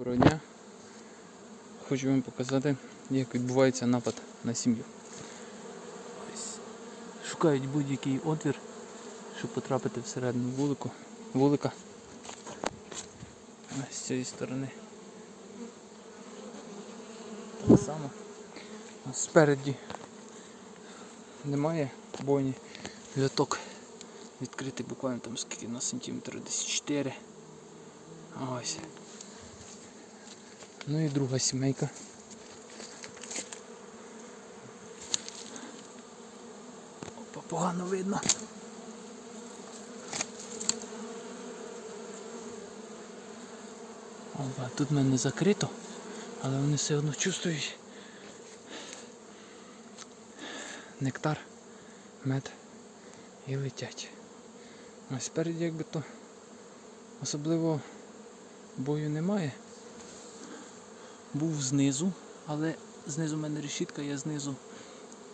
Доброго дня. Хочу вам показати, як відбувається напад на сім'ю. Шукають будь-який отвір, щоб потрапити всередину вулику. вулика. Ось з цієї сторони. Так само. Спереді немає бойні. Віток відкритий буквально там скільки на сантиметр десь 4. Ось. Ну і друга сімейка. Опа, погано видно. Опа, тут в мене закрито, але вони все одно чувствують нектар, мед і летять. Ось спереді якби то особливо бою немає. Був знизу, але знизу в мене решітка, я знизу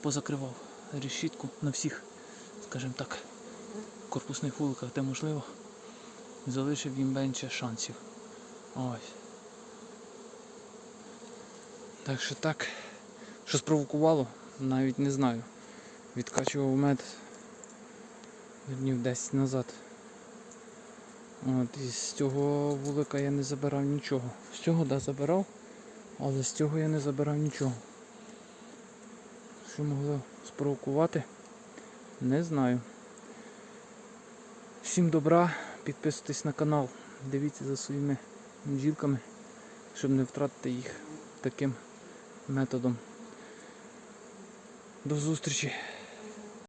позакривав решітку на всіх, скажімо так, корпусних вуликах, де можливо, залишив їм менше шансів. Ось. Так що так, що спровокувало, навіть не знаю. Відкачував мед днів 10 назад. От, і з цього вулика я не забирав нічого. З цього да, забирав, але з цього я не забирав нічого. Що могло спровокувати, не знаю. Всім добра, підписуйтесь на канал, дивіться за своїми бджілками, щоб не втратити їх таким методом. До зустрічі!